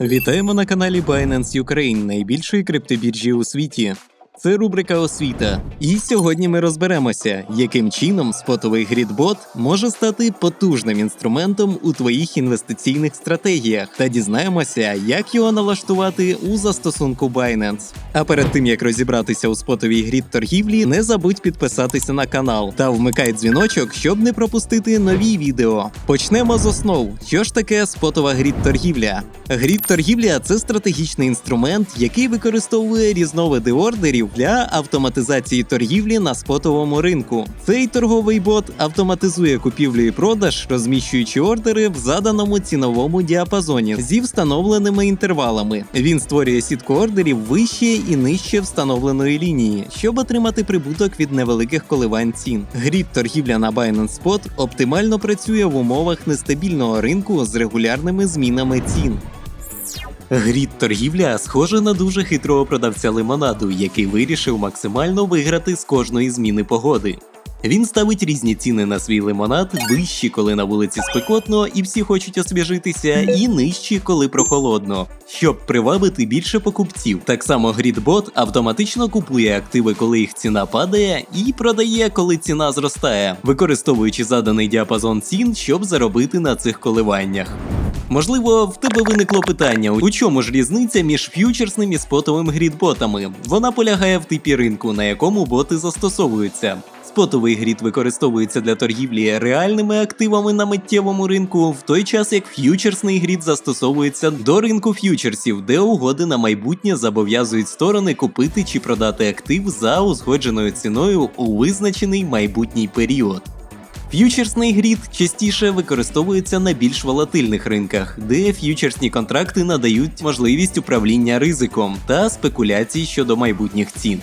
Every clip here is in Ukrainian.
Вітаємо на каналі Binance Ukraine, найбільшої криптобіржі у світі. Це рубрика освіта. І сьогодні ми розберемося, яким чином спотовий грідбот може стати потужним інструментом у твоїх інвестиційних стратегіях, та дізнаємося, як його налаштувати у застосунку Binance. А перед тим як розібратися у спотовій грід торгівлі, не забудь підписатися на канал та вмикай дзвіночок, щоб не пропустити нові відео. Почнемо з основ. Що ж таке спотова грід торгівля? Грід торгівля це стратегічний інструмент, який використовує різновиди ордерів для автоматизації торгівлі на спотовому ринку. Цей торговий бот автоматизує купівлю і продаж, розміщуючи ордери в заданому ціновому діапазоні зі встановленими інтервалами. Він створює сітку ордерів вище і нижче встановленої лінії, щоб отримати прибуток від невеликих коливань цін. Грід торгівля на Binance Spot оптимально працює в умовах нестабільного ринку з регулярними змінами цін. Грід торгівля схожа на дуже хитрого продавця лимонаду, який вирішив максимально виграти з кожної зміни погоди. Він ставить різні ціни на свій лимонад, вищі, коли на вулиці спекотно і всі хочуть освіжитися, і нижчі, коли прохолодно, щоб привабити більше покупців. Так само Грідбот автоматично купує активи, коли їх ціна падає, і продає, коли ціна зростає, використовуючи заданий діапазон цін, щоб заробити на цих коливаннях. Можливо, в тебе виникло питання, у чому ж різниця між ф'ючерсним і спотовим грідботами? Вона полягає в типі ринку, на якому боти застосовуються. Спотовий грід використовується для торгівлі реальними активами на миттєвому ринку, в той час як ф'ючерсний грід застосовується до ринку ф'ючерсів, де угоди на майбутнє зобов'язують сторони купити чи продати актив за узгодженою ціною у визначений майбутній період. Ф'ючерсний грід частіше використовується на більш волатильних ринках, де ф'ючерсні контракти надають можливість управління ризиком та спекуляцій щодо майбутніх цін.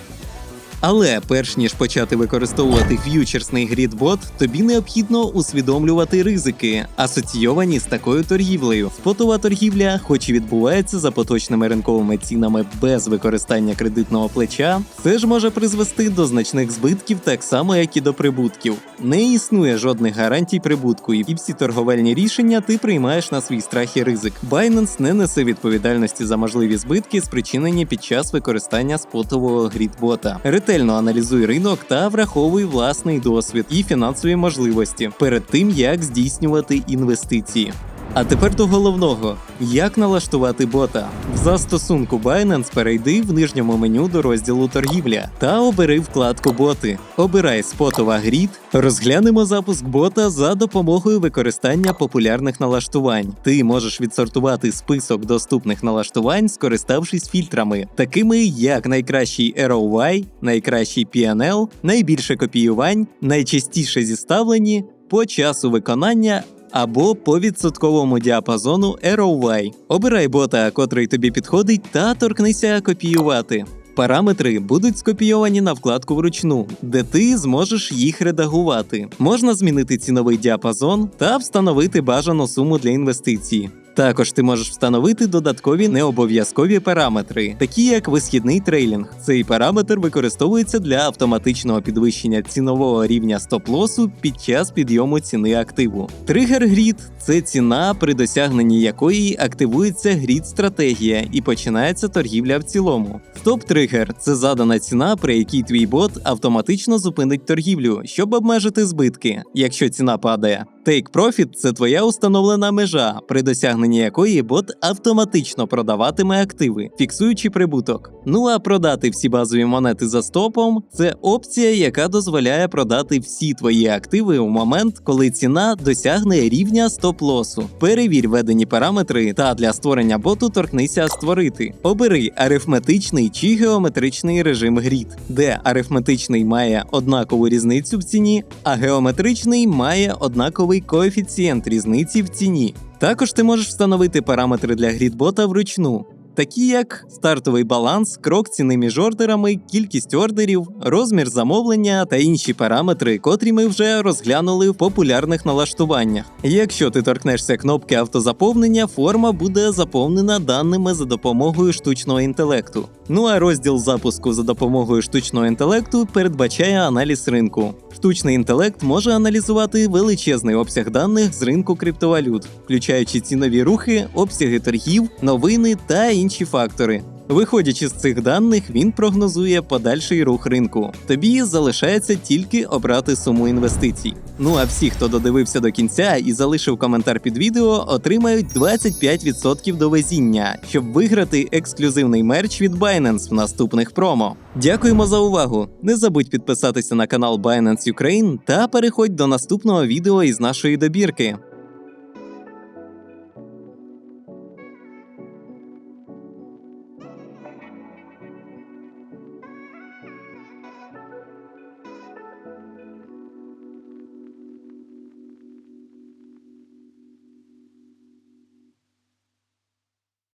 Але перш ніж почати використовувати ф'ючерсний грідбот, тобі необхідно усвідомлювати ризики, асоційовані з такою торгівлею. Спотова торгівля, хоч і відбувається за поточними ринковими цінами без використання кредитного плеча, все ж може призвести до значних збитків, так само як і до прибутків. Не існує жодних гарантій прибутку, і всі торговельні рішення ти приймаєш на свій страх і ризик. Binance не несе відповідальності за можливі збитки, спричинені під час використання спотового грідбота. Ретельно аналізуй ринок та враховуй власний досвід і фінансові можливості перед тим, як здійснювати інвестиції. А тепер до головного: як налаштувати бота. В застосунку Binance перейди в нижньому меню до розділу торгівля та обери вкладку боти. Обирай спотова грід, розглянемо запуск бота за допомогою використання популярних налаштувань. Ти можеш відсортувати список доступних налаштувань, скориставшись фільтрами, такими як найкращий ROI, найкращий PNL, найбільше копіювань, найчастіше зіставлені, по часу виконання або по відсотковому діапазону ROI. Обирай бота, котрий тобі підходить, та торкнися копіювати. Параметри будуть скопійовані на вкладку вручну, де ти зможеш їх редагувати. Можна змінити ціновий діапазон та встановити бажану суму для інвестиції. Також ти можеш встановити додаткові необов'язкові параметри, такі як висхідний трейлінг. Цей параметр використовується для автоматичного підвищення цінового рівня стоп-лосу під час підйому ціни активу. Тригер грід це ціна, при досягненні якої активується грід стратегія і починається торгівля в цілому. Стоп-тригер це задана ціна, при якій твій бот автоматично зупинить торгівлю, щоб обмежити збитки, якщо ціна падає. Take Profit – це твоя установлена межа, при досягненні якої бот автоматично продаватиме активи, фіксуючи прибуток. Ну а продати всі базові монети за стопом це опція, яка дозволяє продати всі твої активи у момент, коли ціна досягне рівня стоп-лосу. Перевір введені параметри та для створення боту торкнися створити. Обери арифметичний чи геометричний режим грід, де арифметичний має однакову різницю в ціні, а геометричний має однаковий коефіцієнт різниці в ціні. Також ти можеш встановити параметри для грідбота вручну. Такі як стартовий баланс, крок ціни між ордерами, кількість ордерів, розмір замовлення та інші параметри, котрі ми вже розглянули в популярних налаштуваннях. Якщо ти торкнешся кнопки автозаповнення, форма буде заповнена даними за допомогою штучного інтелекту. Ну а розділ запуску за допомогою штучного інтелекту передбачає аналіз ринку. Штучний інтелект може аналізувати величезний обсяг даних з ринку криптовалют, включаючи цінові рухи, обсяги торгів, новини та інші фактори. Виходячи з цих даних, він прогнозує подальший рух ринку. Тобі залишається тільки обрати суму інвестицій. Ну а всі, хто додивився до кінця і залишив коментар під відео, отримають 25% до везіння, щоб виграти ексклюзивний мерч від Binance в наступних промо. Дякуємо за увагу! Не забудь підписатися на канал Binance Ukraine та переходь до наступного відео із нашої добірки.